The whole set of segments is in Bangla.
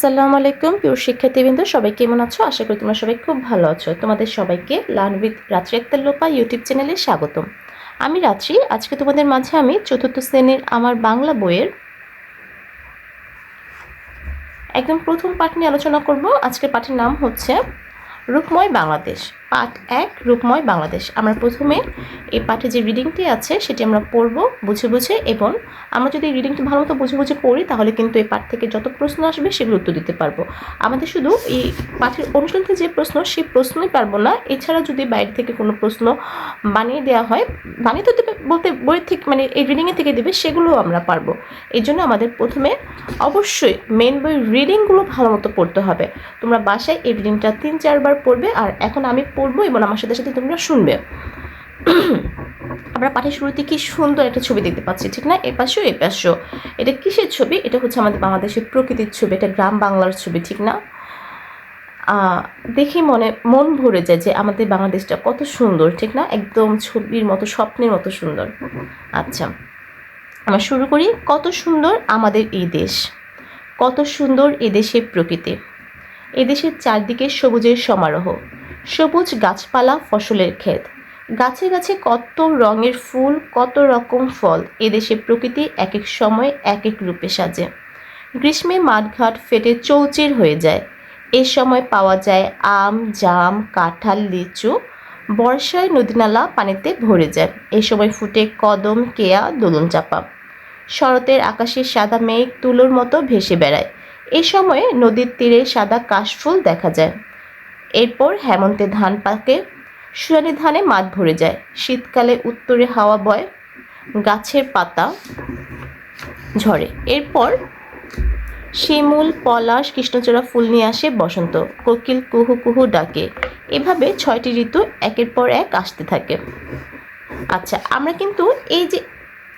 আসসালামু আলাইকুম, প্রিয় শিক্ষার্থীবৃন্দ, সবাই কেমন আছো? আশা করি তোমরা সবাই খুব ভালো আছো। তোমাদের সবাইকে লার্ন উইথ রাত্রি আক্তার লোপা ইউটিউব চ্যানেলে স্বাগতম। আমি রাত্রি, আজকে তোমাদের মাঝে আমি চতুর্থ শ্রেণির আমার বাংলা বইয়ের একদম প্রথম পাঠ নিয়ে আলোচনা করব। আজকের পাঠের নাম হচ্ছে রূপময় বাংলাদেশ। পাঠ এক, রূপময় বাংলাদেশ। আমরা প্রথমে এই পাঠে যে রিডিংটি আছে, সেটি আমরা পড়ব বুঝে বুঝে এবং আমরা যদি রিডিংটি ভালো মতো বুঝে বুঝে পড়ি, তাহলে কিন্তু এই পাঠ থেকে যত প্রশ্ন আসবে, সেগুলো উত্তর দিতে পারব। আমাদের শুধু এই পাঠের অনুশীলন থেকে যে প্রশ্ন, সেই প্রশ্নই পারব না। এছাড়া যদি বাইরে থেকে কোনো প্রশ্ন বানিয়ে দেওয়া হয়, বানিয়ে তো দেবে বলতে বই থেকে মানে এই রিডিংয়ে থেকে দেবে, সেগুলোও আমরা পারব। এই জন্য আমাদের প্রথমে অবশ্যই মেন বই রিডিংগুলো ভালো মতো পড়তে হবে। তোমরা বাসায় এই রিডিংটা তিন, চারবার পড়বে। আর এখন আমি পড়ব এবং আমার সাথে সাথে তোমরা শুনবে। আমরা পাঠের শুরুতে কি সুন্দর একটা ছবি দেখতে পাচ্ছি, ঠিক না? এ পাশেও এ পাশেও। এটা কিসের ছবি? এটা হচ্ছে আমাদের বাংলাদেশের প্রকৃতির ছবি, এটা গ্রাম বাংলার ছবি, ঠিক না? দেখে মনে, মন ভরে যায় যে আমাদের বাংলাদেশটা কত সুন্দর, ঠিক না? একদম ছবির মতো, স্বপ্নের মতো সুন্দর। আচ্ছা আমরা শুরু করি। কত সুন্দর আমাদের এই দেশ। কত সুন্দর এদেশের প্রকৃতি। এদেশের চারদিকে সবুজের সমারোহ। সবুজ গাছপালা, ফসলের ক্ষেত। গাছে গাছে কত রঙের ফুল, কত রকম ফল এদেশে প্রকৃতি এক এক সময় এক এক রূপে সাজে। গ্রীষ্মে মাঠঘাট ফেটে চৌচির হয়ে যায়। এ সময় পাওয়া যায় আম, জাম, কাঁঠাল, লিচু। বর্ষায় নদীনালা পানিতে ভরে যায়। এ সময় ফুটে কদম, কেয়া, দোলন চাপা। শরতের আকাশে সাদা মেঘ, তুলোর মতো ভেসে বেড়ায়। এ সময়ে নদীর তীরে সাদা কাশফুল দেখা যায়। এরপর হেমন্তে ধান পাকে। সুরানি ধানে মাঠ ভরে যায়। শীতকালে উত্তরে হাওয়া বয়, গাছের পাতা ঝরে। এরপর শিমুল, পলাশ, কৃষ্ণচূড়া ফুল নিয়ে আসে বসন্ত। কোকিল কুহু কুহু ডাকে। এভাবে ছয়টি ঋতু একের পর এক আসতে থাকে। আচ্ছা আমরা কিন্তু এই যে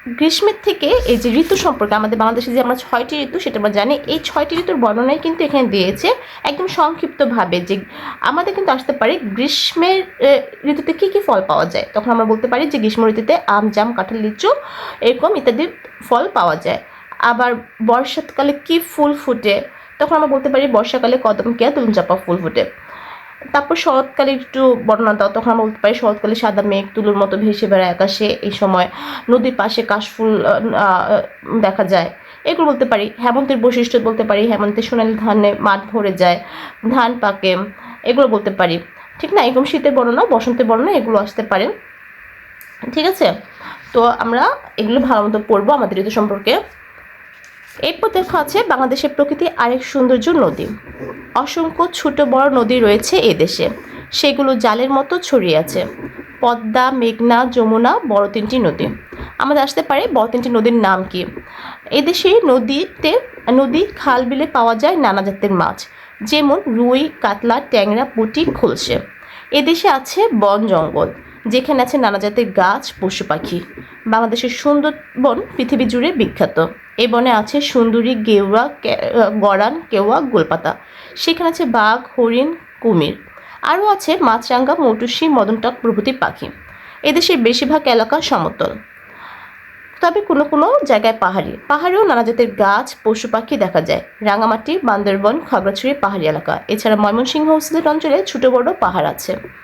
গ্রীষ্মের থেকে এই যে ঋতু সম্পর্কে আমাদের বাংলাদেশে যে আমরা ছয়টি ঋতু, সেটা আমরা জানি। এই ছয়টি ঋতুর বর্ণনাই কিন্তু এখানে দিয়েছে একদম সংক্ষিপ্তভাবে যে আমাদের কিন্তু আসতে পারে গ্রীষ্মের ঋতুতে কী কী ফল পাওয়া যায়। তখন আমরা বলতে পারি যে গ্রীষ্ম ঋতুতে আম, জাম, কাঁঠাল, লিচু এরকম ইত্যাদি ফল পাওয়া যায়। আবার বর্ষাকালে কি ফুল ফুটে? তখন আমরা বলতে পারি বর্ষাকালে কদম কেয়া দুলুন চাপা ফুল ফুটে। তারপর শরৎকালে একটু বর্ণনা দাও, তখন আমরা বলতে পারি শরৎকালে সাদা মেঘ, তুলোর মতো ভেসে বেড়ায় আকাশে, এই সময় নদীর পাশে কাশফুল দেখা যায়। এগুলো বলতে পারি, হেমন্তের বৈশিষ্ট্য বলতে পারি হেমন্তের সোনালি ধানে মাঠ ভরে যায়, ধান পাকে, এগুলো বলতে পারি। ঠিক না? এরকম শীতের বর্ণনা, বসন্তের বর্ণনা, এগুলো আসতে পারে। ঠিক আছে? তো আমরা এগুলো ভালো মতো পড়ব আমাদের ঋতু সম্পর্কে। এরপর দেখা আছে বাংলাদেশের প্রকৃতি আরেক সৌন্দর্য নদী। অসংখ্য ছোট বড় নদী রয়েছে এদেশে সেগুলো জালের মতো ছড়িয়ে আছে। পদ্মা, মেঘনা, যমুনা বড় তিনটি নদী। আমাদের আসতে পারে বড় তিনটি নদীর নাম কি? এদেশে নদীতে, নদী খাল বিলে পাওয়া যায় নানা জাতের মাছ। যেমন রুই, কাতলা, ট্যাংরা, পুঁটি, খোলসে। এদেশে আছে বন জঙ্গল। যেখানে আছে নানা জাতের গাছ, পশু পাখি। বাংলাদেশের সুন্দরবন পৃথিবী জুড়ে বিখ্যাত। এ বনে আছে সুন্দরী গেওয়া গড়ান কেওয়া, গোলপাতা। সেখানে আছে বাঘ, হরিণ, কুমির। আরও আছে মাছরাঙ্গা মটুসি মদনটক প্রভৃতি পাখি। এদেশের বেশিরভাগ এলাকা সমতল। তবে কোনো কোনো জায়গায় পাহাড়ি। পাহাড়েও নানা জাতের গাছ, পশু পাখি দেখা যায়। রাঙামাটি, বান্দরবন, খাগড়াছড়ি পাহাড়ি এলাকা। এছাড়া ময়মনসিংহ অঞ্চলে ছোটো বড় পাহাড় আছে।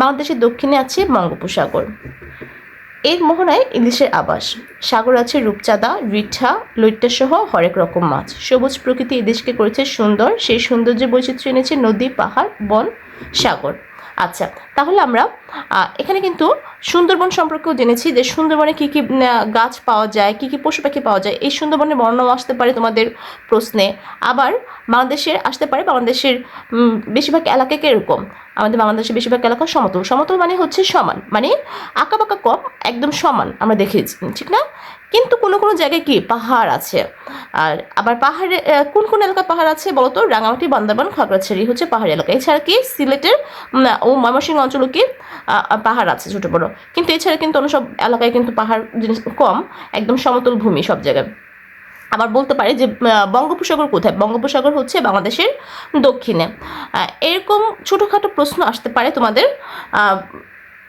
বাংলাদেশের দক্ষিণে আছে বঙ্গোপসাগর। এর মোহনায় ইলিশের আবাস। সাগর আছে রূপচাঁদা, রিঠা সহ হরেক রকম মাছ। সবুজ প্রকৃতি এদেশকে করেছে সুন্দর। সেই সৌন্দর্য বৈচিত্র্য এনেছে নদী, পাহাড়, বন, সাগর। আচ্ছা তাহলে আমরা এখানে কিন্তু সুন্দরবন সম্পর্কেও জেনেছি যে সুন্দরবনে কী কী গাছ পাওয়া যায়, কী কী পশু পাখি পাওয়া যায়, এই সুন্দরবনের বর্ণনা আসতে পারে তোমাদের প্রশ্নে। আবার বাংলাদেশের আসতে পারে, বাংলাদেশের বেশিরভাগ এলাকাকে কীরকম? আমাদের বাংলাদেশের বেশিরভাগ এলাকা সমতল। সমতল মানে হচ্ছে সমান মানে আঁকা বাঁকা কম, একদম সমান আমরা দেখেছি ঠিক না? কিন্তু কোনো কোনো জায়গায় কি পাহাড় আছে? আর আবার পাহাড়ে কোন কোন এলাকায় পাহাড় আছে বলতো? রাঙামাটি বান্দারবান খাগড়াছড়ি হচ্ছে পাহাড়ি এলাকা। এছাড়া কি সিলেটের ও ময়মনসিংহ অঞ্চলও কি পাহাড় আছে ছোটো বড়ো। কিন্তু এছাড়া কিন্তু অন্য সব এলাকায় কিন্তু পাহাড় জিনিস কম, একদম সমতল ভূমি সব জায়গায়। আবার বলতে পারে যে বঙ্গোপসাগর কোথায়? বঙ্গোপসাগর হচ্ছে বাংলাদেশের দক্ষিণে। এরকম ছোটোখাটো প্রশ্ন আসতে পারে তোমাদের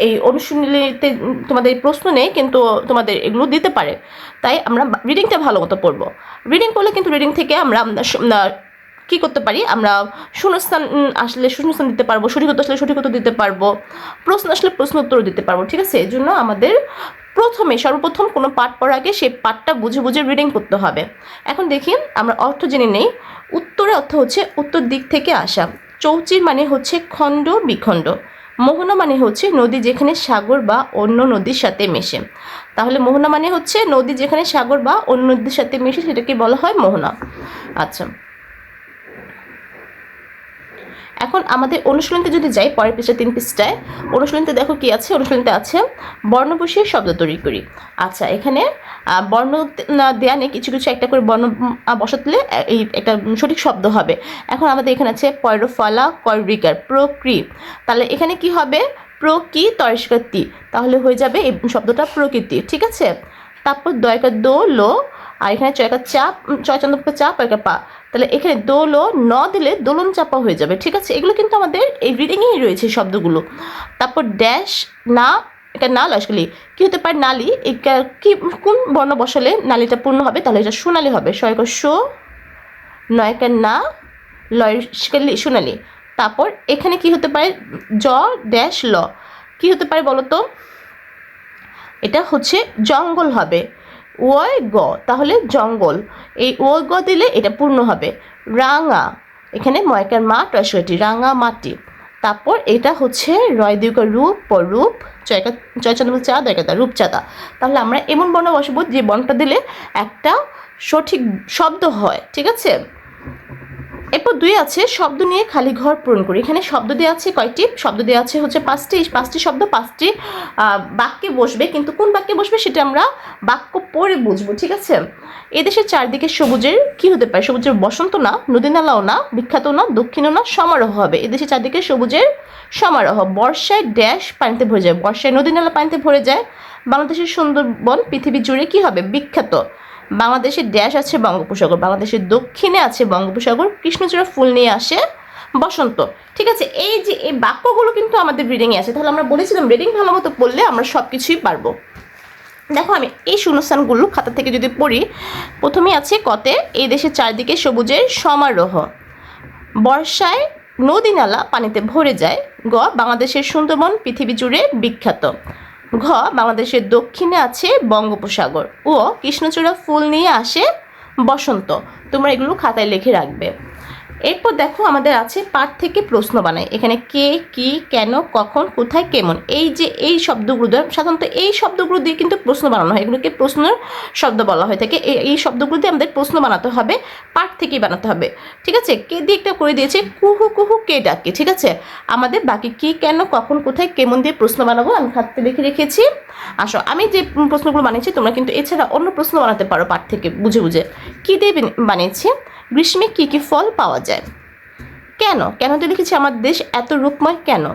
এই অনুশীলনীতে তোমাদের প্রশ্ন নেই, কিন্তু তোমাদের এগুলো দিতে পারে। তাই আমরা রিডিংটা ভালো মতো পড়ব। রিডিং করলে কিন্তু রিডিং থেকে আমরা কি করতে পারি? আমরা শূন্যস্থান আসলে শূন্যস্থান দিতে পারব, সঠিক উত্তর আসলে সঠিক উত্তর দিতে পারব, প্রশ্ন আসলে প্রশ্ন উত্তর দিতে পারব, ঠিক আছে? এই জন্য আমাদের প্রথমে, সর্বপ্রথম কোনো পাঠ পড়ার আগে সেই পাঠটা বুঝে বুঝে রিডিং করতে হবে। এখন দেখি, আমরা অর্থ জেনে নেই। উত্তরে অর্থ হচ্ছে উত্তর দিক থেকে আসা। চৌচির মানে হচ্ছে খণ্ড, বিখণ্ড। মোহনা মানে হচ্ছে নদী যেখানে সাগর বা অন্য নদীর সাথে মেশে। তাহলে মোহনা মানে হচ্ছে নদী যেখানে সাগর বা অন্য নদীর সাথে মেশে, সেটাকে বলা হয় মোহনা। আচ্ছা। এখন আমাদের অনুশীলনতে যদি যাই, পরের পৃষ্ঠা তিন পৃষ্ঠায় অনুশীলনতে দেখো কি আছে? অনুশীলনতে আছে বর্ণ বসিয়ে শব্দ তৈরি করি। আচ্ছা এখানে বর্ণ না দেয়া নেই, কিছু কিছু একটা করে বর্ণ বসাতলে এই একটা সঠিক শব্দ হবে। এখন আমাদের এখানে আছে পয়রফলা কয়রিকার প্রক্রি তাহলে এখানে কি হবে? প্রকি তয়স্কতি তাহলে হয়ে যাবে এই শব্দটা প্রকৃতি, ঠিক আছে? তারপর দয়কা দো লো আর এখানে চয়কা চাপ চয় চন্দ্রপা চাপ একটা পা। তাহলে এখানে দোলো, ন দিলে দোলন চাপা হয়ে যাবে, ঠিক আছে? এগুলো কিন্তু আমাদের এই রিডিংয়েই রয়েছে শব্দগুলো। তারপর ড্যাশ না, এটা না লসকালি কী হতে পারে? নালি। কি, কোন বর্ণ বসালে নালিটা পূর্ণ হবে? তাহলে এটা সোনালি হবে। ছয়কা শো নয়কা না লয় সোনালি। তারপর এখানে কি হতে পারে? জ ড্যাশ ল। কি হতে পারে বলো তো এটা হচ্ছে জঙ্গল হবে। ওয় গ, তাহলে জঙ্গল। এই ও গ দিলে এটা পূর্ণ হবে। রাঙা, এখানে ময়কার মাঠ টয়সটি রাঙা মাটি। তারপর এটা হচ্ছে রয় রূপ প রূপ, চয়কা চয়চন্দ্র চা দয়কাতা রূপচাঁদা। তাহলে আমরা এমন বর্ণ বসবো যে বর্ণটা দিলে একটা সঠিক শব্দ হয়, ঠিক আছে? এরপর দুই আছে, শব্দ নিয়ে খালি ঘর পূরণ করি। এখানে শব্দ দেওয়া আছে কয়টি? শব্দ দেওয়া আছে হচ্ছে পাঁচটি। পাঁচটি শব্দ পাঁচটি বাক্যে বসবে। কিন্তু কোন বাক্যে বসবে সেটা আমরা বাক্য পড়ে বুঝব, ঠিক আছে? এদেশের চারদিকে সবুজের কি হতে পারে? সবুজের বসন্ত না নদী নালাও না, বিখ্যাত না, দক্ষিণও না, সমারোহ হবে। এদেশের চারদিকে সবুজের সমারোহ। বর্ষায় ড্যাশ পানিতে ভরে যায়, বর্ষায় নদী নালা পানিতে ভরে যায়। বাংলাদেশের সুন্দরবন পৃথিবী জুড়ে কি হবে? বিখ্যাত। বাংলাদেশের ড্যাশ আছে বঙ্গোপসাগর, বাংলাদেশের দক্ষিণে আছে বঙ্গোপসাগর, কৃষ্ণচূড়া ফুল নিয়ে আসে বসন্ত। ঠিক আছে, এই যে এই বাক্যগুলো কিন্তু আমাদের রিডিংয়ে আছে। তাহলে আমরা বলেছিলাম রিডিং ভালো মতো পড়লে আমরা সব কিছুই পারব। দেখো আমি এই শূন্যস্থানগুলো খাতা থেকে যদি পড়ি, প্রথমেই আছে কতে, এই দেশের চারদিকে সবুজের সমারোহ। বর্ষায় নদী নালা পানিতে ভরে যায়। গ, বাংলাদেশের সুন্দরবন পৃথিবী জুড়ে বিখ্যাত। ঘ, বাংলাদেশের দক্ষিণে আছে বঙ্গোপসাগর। ও কৃষ্ণচূড়া ফুল নিয়ে আসে বসন্ত। তোমরা এগুলো খাতায় লিখে রাখবে। এরপর দেখো আমাদের আছে পাঠ থেকে প্রশ্ন বানায় এখানে কে, কি, কেন, কখন, কোথায়, কেমন? এই যে এই শব্দগুলো সাধারণত এই শব্দগুলো দিয়ে কিন্তু প্রশ্ন বানানো হয়। এগুলোকে প্রশ্নের শব্দ বলা হয়ে থাকে। এই- শব্দগুলো দিয়ে আমাদের প্রশ্ন বানাতে হবে, পাঠ থেকেই বানাতে হবে। ঠিক আছে? কে দিয়ে একটা করে দিয়েছে? কুহু কুহু, কে ডাকে। ঠিক আছে? আমাদের বাকি কি, কেন, কখন, কোথায়, কেমন দিয়ে প্রশ্ন বানাবো আমি খাতাতে লিখে রেখেছি। আসো, আমি যে প্রশ্নগুলো বানিয়েছি তোমরা কিন্তু এছাড়া অন্য প্রশ্ন বানাতে পারো পাঠ থেকে, বুঝে বুঝে। কী দিয়ে বানি- বানিয়েছি? গ্রীষ্মে কী কী ফল পাওয়া যায়? কেন? কেন তো লিখেছি আমার দেশ এত রূপময় কেন?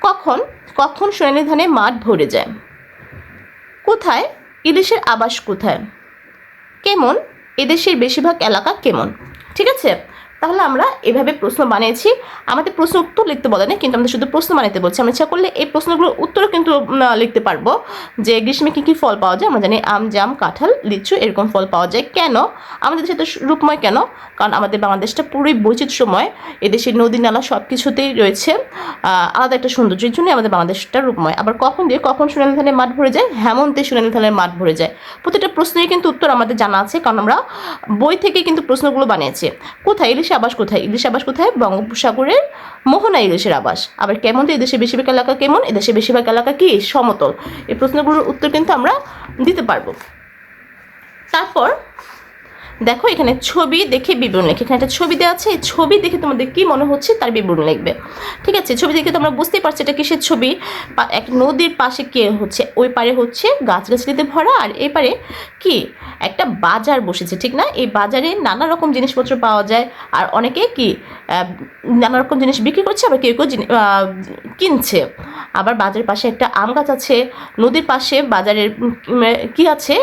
কখন? কখন সোনালি ধানে মাঠ ভরে যায়? কোথায়? ইলিশের আবাস কোথায়? কেমন? এদেশের বেশিরভাগ এলাকা কেমন? ঠিক আছে? তাহলে আমরা এভাবে প্রশ্ন বানিয়েছি। আমাদের প্রশ্ন উত্তর লিখতে বলে না কিন্তু আমাদের শুধু প্রশ্ন বানাতে বলছি। আমরা ইচ্ছা করলে এই প্রশ্নগুলোর উত্তরও কিন্তু লিখতে পারব। যে গ্রীষ্মে কী কী ফল পাওয়া যায়, আমরা জানি আম, জাম, কাঁঠাল, লিচু এরকম ফল পাওয়া যায়। কেন? আমাদের দেশে তো রূপময় কেন? কারণ আমাদের বাংলাদেশটা পুরোই বৈচিত্র্যময়। এদেশের নদী, নালা সব কিছুতেই রয়েছে। আলাদা একটা সৌন্দর্যের জন্য আমাদের বাংলাদেশটা রূপময়। আবার কখন দিয়ে কখন সোনালী ধানের মাঠ ভরে যায়? হেমন্তে সোনালী ধানের মাঠ ভরে যায়। প্রতিটা প্রশ্নের কিন্তু উত্তর আমাদের জানা আছে, কারণ আমরা বই থেকে কিন্তু প্রশ্নগুলো বানিয়েছি। কোথায়? ইলিশ আবাস কোথায়? ইলিশ আবাস কোথায়? বঙ্গোপসাগরের মোহনা ইলিশের আবাস। আবার কেমন তো এদেশে বেশিরভাগ এলাকা কেমন? এদেশে বেশিরভাগ এলাকা কি? সমতল। এই প্রশ্নগুলোর উত্তর কিন্তু আমরা দিতে পারব। তারপর দেখো, এখানে ছবি দেখে বিবরণ লেখে। এখানে একটা ছবি দেওয়া আছে, এই ছবি দেখে তোমাদের কি মনে হচ্ছে তার বিবরণ লিখবে। ঠিক আছে, ছবি দেখে তোমরা বুঝতেই পারছ এটা কিসের ছবি? এক নদীর পাশে কে হচ্ছে? ওই পারে হচ্ছে গাছগাছালিতে ভরা আর এই পারে কি? একটা বাজার বসেছে, ঠিক না? এই বাজারে নানা রকম জিনিসপত্র পাওয়া যায় আর অনেকে কি নানা রকম জিনিস বিক্রি করছে, আবার কেউ কেউ কিনছে। আবার বাজারের পাশে একটা আম গাছ আছে, নদীর পাশে বাজারের কি আছে?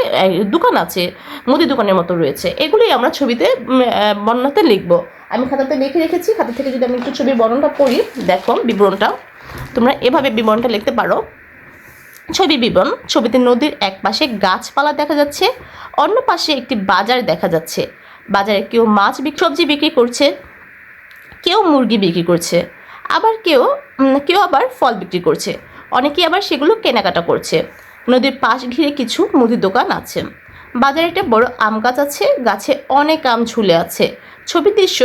দোকান আছে, মুদি দোকানের মতো রয়েছে। এগুলোই আমরা ছবিতে বর্ণনাতে লিখব। আমি খাতাতে লিখে রেখেছি, খাতা থেকে যদি আমি একটু ছবির বর্ণনটা পড়ি, দেখো বিবরণটা তোমরা এভাবে বিবরণটা লিখতে পারো। ছবি বিবরণ, ছবিতে নদীর এক পাশে গাছপালা দেখা যাচ্ছে, অন্য পাশে একটি বাজার দেখা যাচ্ছে। বাজারে কেউ মাছ সবজি বিক্রি করছে, কেউ মুরগি বিক্রি করছে। আবার কেউ কেউ আবার ফল বিক্রি করছে। অনেকেই আবার সেগুলো কেনাকাটা করছে। নদীর পাশ ঘিরে কিছু মুদির দোকান আছে। বাজারে একটা বড় আম গাছ আছে, গাছে অনেক আম ঝুলে আছে। ছবি দৃশ্য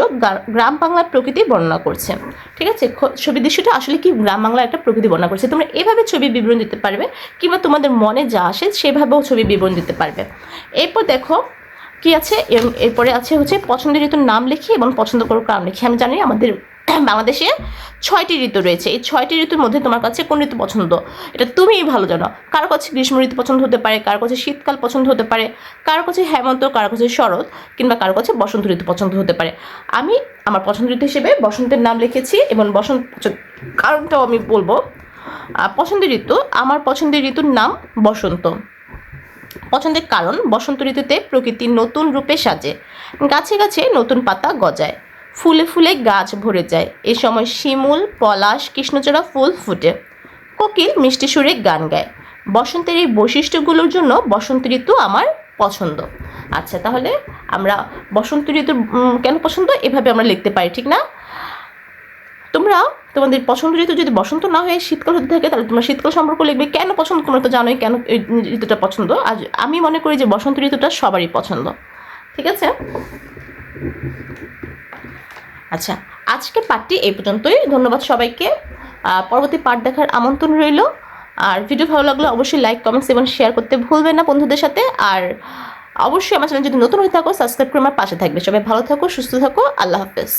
গ্রাম বাংলার প্রকৃতি বর্ণনা করছে। ঠিক আছে? ছবি দৃশ্যটা আসলে কি গ্রাম বাংলার একটা প্রকৃতি বর্ণনা করছে? তোমরা এভাবে ছবি বিবরণ দিতে পারবে, কিংবা তোমাদের মনে যা আসে সেভাবেও ছবি বিবরণ দিতে পারবে। এরপর দেখো, কি আছে? এরপরে আছে হচ্ছে পছন্দের ঋতুর নাম লিখি এবং পছন্দ করার কারণ লিখি। আমি জানি আমাদের বাংলাদেশে ছয়টি ঋতু রয়েছে। এই ছয়টি ঋতুর মধ্যে তোমার কাছে কোন ঋতু পছন্দ? এটা তুমিই ভালো জানো। কারও কাছে গ্রীষ্ম ঋতু পছন্দ হতে পারে, কার কাছে শীতকাল পছন্দ হতে পারে, কারও কাছে হেমন্ত, কারও কাছে শরৎ, কিংবা কারও কাছে বসন্ত ঋতু পছন্দ হতে পারে। আমি আমার পছন্দ ঋতু হিসেবে বসন্তের নাম লিখেছি এবং বসন্ত কারণটাও আমি বলব পছন্দের ঋতু, আমার পছন্দের ঋতুর নাম বসন্ত। পছন্দের কারণ, বসন্ত ঋতুতে প্রকৃতি নতুন রূপে সাজে, গাছে গাছে নতুন পাতা গজায়। ফুলে ফুলে গাছ ভরে যায়। এ সময় শিমুল, পলাশ, কৃষ্ণচূড়া ফুল ফুটে। কোকিল মিষ্টি সুরে গান গায়। বসন্তের এই বৈশিষ্ট্যগুলোর জন্য বসন্ত ঋতু আমার পছন্দ। আচ্ছা তাহলে আমরা বসন্ত ঋতু কেন পছন্দ? এভাবে আমরা লিখতে পারি, ঠিক না? তোমরা, তোমাদের পছন্দ ঋতু যদি বসন্ত না হয়ে শীতকাল হতে থাকে, তাহলে তোমরা শীতকাল সম্পর্ক লিখবে। কেন পছন্দ? তোমরা তো জানোই কেন ঋতুটা পছন্দ। আর আমি মনে করি যে বসন্ত ঋতুটা সবারই পছন্দ। ঠিক আছে? আচ্ছা আজকে পার্টটি এই পর্যন্তই। ধন্যবাদ সবাইকে। পরবর্তী পার্ট দেখার আমন্ত্রণ রইল। আর ভিডিও ভালো লাগলে অবশ্যই লাইক কমেন্টস এবং শেয়ার করতে ভুলবেন না বন্ধুদের সাথে। আর অবশ্যই আমার চ্যানেল যদি নতুন হয়ে থাকো সাবস্ক্রাইব করে আমার পাশে থাকবে। সবাই ভালো থাকো, সুস্থ থাকো। আল্লাহ হাফেজ।